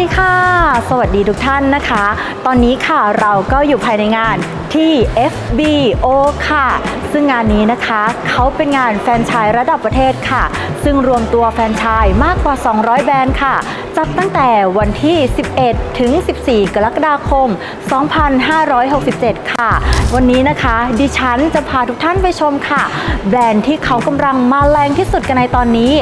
ดีค่ะ สวัสดีทุกท่านนะคะ ตอนนี้ค่ะเราก็อยู่ภายในงานที่ FBO ค่ะ ซึ่งงานนี้นะคะเขาเป็นงานแฟนชายระดับประเทศค่ะ ซึ่งรวมตัวแฟนชายมากกว่า 200 แบรนด์ค่ะจัดตั้งแต่วันที่ 11 ถึง 14 กรกฎาคม 2567 ค่ะ วันนี้นะคะดิฉันจะพาทุกท่านไปชมค่ะ แบรนด์ที่เขากำลังมาแรงที่สุดกันในตอนนี้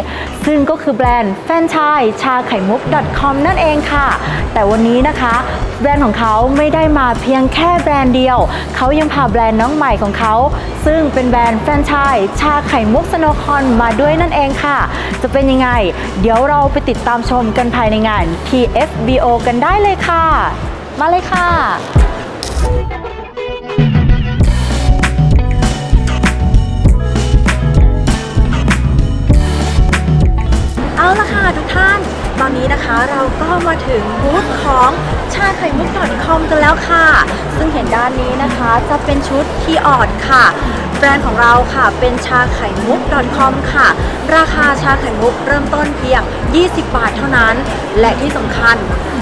ซึ่งก็คือแบรนด์แฟนชส์ชาไข่มุก .com นั่นเองค่ะ แต่วันนี้นะคะแบรนด์ของเขาไม่ได้มาเพียงแค่แบรนด์เดียว เขายังพาแบรนด์น้องใหม่ของเขา ซึ่งเป็นแบรนด์แฟรนไชส์ชาไข่มุกสโนคอนมาด้วยนั่นเองค่ะ จะเป็นยังไง เดี๋ยวเราไปติดตามชมกันภายในงาน TFBO กันได้เลยค่ะ มาเลยค่ะเอาละค่ะทุกท่าน ตอนนี้นะคะเราก็มาถึงบูธของชาไข่มุก .com กันแล้วค่ะ ซึ่งเห็นด้านนี้นะคะจะเป็นชุดคีออดค่ะ แบรนด์ของเราค่ะ เป็นชาไข่มุก .com ค่ะ ราคาชาไข่มุกเริ่มต้นเพียง 20 บาทเท่านั้น และที่สำคัญ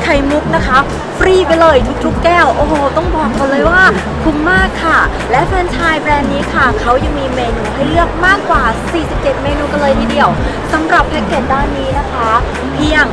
ไข่มุกนะคะ ฟรีไปเลยทุกๆ แก้ว โอ้โห ต้องบอกกันเลยว่าคุ้มมากค่ะ และแฟรนไชส์แบรนด์นี้ค่ะ เขายังมีเมนูให้เลือกมากกว่า 47 เมนูกันเลยทีเดียวสำหรับแพ็กเกจด้านนี้นะคะ เพียง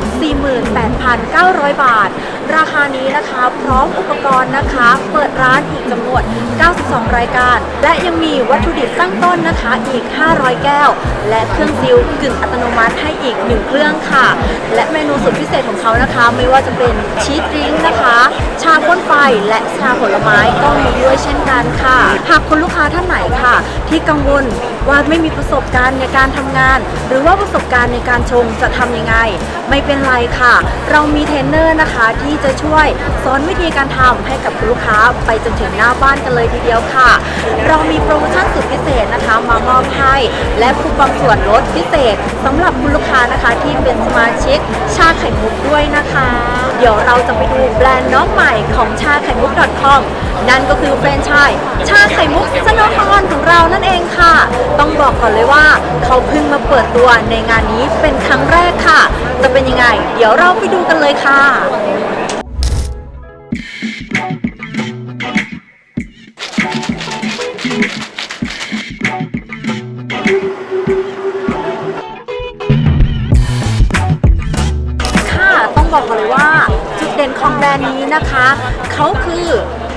48,900 บาท ราคานี้นะคะ พร้อมอุปกรณ์นะคะ เปิดร้านอีกจำนวน 92 รายการ และยังมีวััตถุดิบตั้งต้นนะคะอีก 500 แก้ว และเครื่องซิลกึ่งอัตโนมัติให้อีก 1 เครื่องค่ะ และเมนูสุดพิเศษของเขานะคะ ไม่ว่าจะเป็นชีสดริงก์นะคะ ชาพ่นไฟและชาผลไม้ก็มีด้วยเช่นกันค่ะ หากคุณลูกค้าท่านไหนค่ะ ที่กังวลว่าไม่มีประสบการณ์ในการทำงาน หรือว่าประสบการณ์ในการชงจะทำยังไงไม่เป็นไรค่ะ เรามีเทรนเนอร์นะคะที่จะช่วยสอนวิธีการทำให้กับลูกค้าไปจนถึงหน้าบ้านกันเลยทีเดียวค่ะ เรามีโปรโมชั่นสุดพิเศษนะคะมามอบให้และคูปองส่วนลดพิเศษสำหรับคุณลูกค้านะคะที่เป็นสมาชิกชาไข่มุกด้วยนะคะ เดี๋ยวเราจะไปดูแบรนด์น้องใหม่ของชาไข่มุก .com นั่นก็คือแฟรนไชส์ชาไข่มุกสโนคอนของเรานั่นเองค่ะ ต้องบอกก่อนเลยว่า เขาเพิ่งมาเปิดตัวในงานนี้เป็นครั้งแรกค่ะจะเป็นยังไง เดี๋ยวเราไปดูกันเลยค่ะ ค่ะต้องบอกก่อนเลยว่า จุดเด่นของแบรนด์นี้นะคะ เขาคือ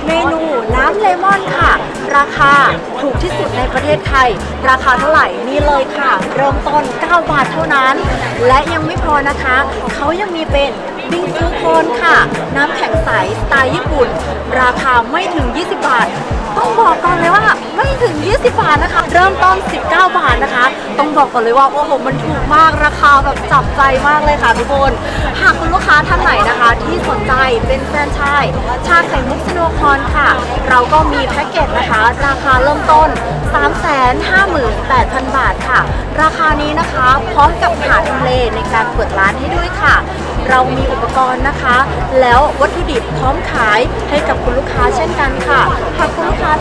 เมนูน้ำเลมอนค่ะ ราคาถูกที่สุดในประเทศไทย ราคาเท่าไหร่นี่เลยค่ะ เริ่มต้น 9 บาทเท่านั้น และยังไม่พอนะคะ เขายังมีเป็น บิงซูโคนค่ะ น้ำแข็งใสสไตล์ญี่ปุ่น ราคาไม่ถึง 20 บาท ต้องบอกก่อนเลยว่าไม่ถึง 20 บาทนะคะ เริ่มต้น 19 บาทนะคะ ต้องบอกก่อนเลยว่าโอ้โหมันถูกมากราคาแบบจับใจมากเลยค่ะทุกคนหากคุณลูกค้าท่านไหนนะคะ ที่สนใจเป็นแฟรนไชส์ชาไข่มุกสโนคอนค่ะ เราก็มีแพ็กเกจนะคะ ราคาเริ่มต้น358,000 บาทค่ะ ราคานี้นะคะ พร้อมกับหาทำเลในการเปิดร้านให้ด้วยค่ะ เรามีอุปกรณ์นะคะ แล้ววัตถุดิบพร้อมขายให้กับคุณลูกค้าเช่นกันค่ะหากคุณลูกค้า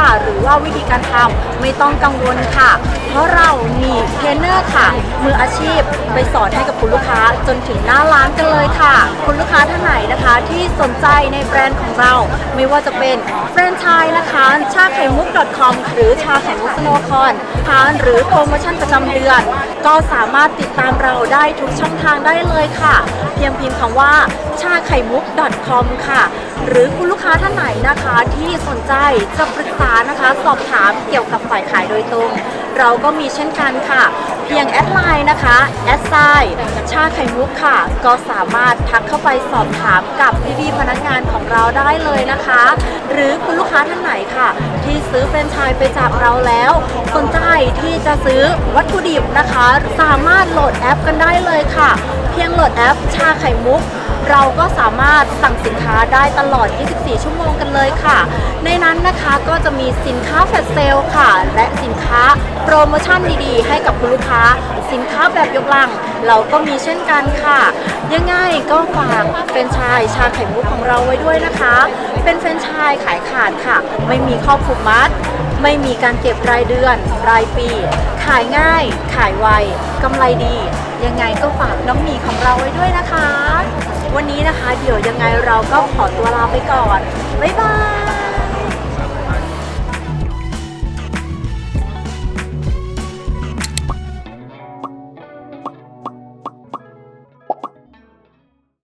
ค่ะ หรือว่าวิธีการทำไม่ต้องกังวลค่ะ เพราะเรามีเทรนเนอร์ค่ะ มืออาชีพไปสอนให้กับคุณลูกค้าจนถึงหน้าร้านกันเลยค่ะ คุณลูกค้าท่านไหนนะคะที่สนใจในแบรนด์ของเรา ไม่ว่าจะเป็นแฟรนไชส์นะคะชาไข่มุก .com หรือชาไข่มุกสโนคอนทานหรือโปรโมชั่นประจำเดือน ก็สามารถติดตามเราได้ทุกช่องทางได้เลยค่ะ เพียงพิมพ์คำว่าชาไข่มุก .com ค่ะ หรือคุณลูกค้าท่านไหนนะคะที่สนใจจะปรึกษานะคะ สอบถามเกี่ยวกับฝ่ายขายโดยตรง เราก็มีเช่นกันค่ะ เพียงแอดไลน์นะคะแอดไซชาไข่มุกค่ะ ก็สามารถทักเข้าไปสอบถามกับพี่ๆพนักงานของเราได้เลยนะคะ หรือคุณลูกค้าท่านไหนค่ะ ที่ซื้อแฟรนไชส์ไปจากเราแล้ว สนใจที่จะซื้อวัตถุดิบนะคะสามารถโหลดแอปกันได้เลยค่ะ เพียงโหลดแอปชาไข่มุก เราก็สามารถสั่งสินค้าได้ตลอด 24 ชั่วโมงกันเลยค่ะ ในนั้นนะคะก็จะมีสินค้าแฟลชเซลค่ะ และสินค้าโปรโมชั่นดีๆ ให้กับคุณลูกค้า สินค้าแบบยกลัง เราก็มีเช่นกันค่ะ ยังไงก็ฝากแฟรนไชส์ชาไข่มุกของเราไว้ด้วยนะคะ เป็นแฟรนไชส์ขายขาดค่ะ ไม่มีครอบคลุมมัด ไม่มีการเก็บรายเดือน รายปี ขายง่าย ขายไวกำไรดี ยังไงก็ฝากน้องหมีของเราไว้ด้วยนะคะ วันนี้นะคะ เดี๋ยวยังไงเราก็ขอตัวลาไปก่อน บ๊ายบาย